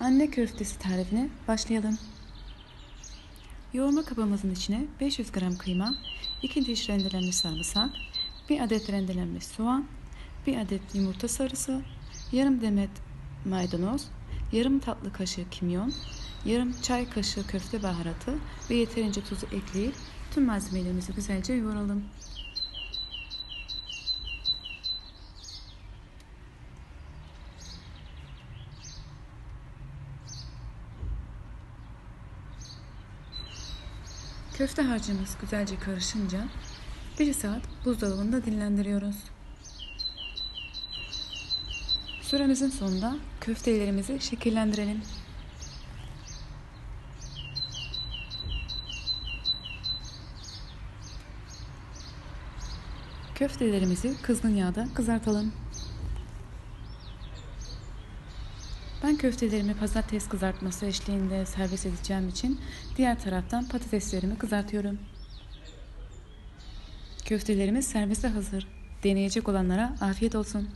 Anne köftesi tarifine başlayalım. Yoğurma kabımızın içine 500 gram kıyma, 2 diş rendelenmiş sarımsak, 1 adet rendelenmiş soğan, 1 adet yumurta sarısı, yarım demet maydanoz, yarım tatlı kaşığı kimyon, yarım çay kaşığı köfte baharatı ve yeterince tuzu ekleyip tüm malzemelerimizi güzelce yoğuralım. Köfte harcımız güzelce karışınca 1 saat buzdolabında dinlendiriyoruz. Süremizin sonunda köftelerimizi şekillendirelim. Köftelerimizi kızgın yağda kızartalım. Ben köftelerimi patates kızartması eşliğinde servis edeceğim için diğer taraftan patateslerimi kızartıyorum. Köftelerimiz servise hazır. Deneyecek olanlara afiyet olsun.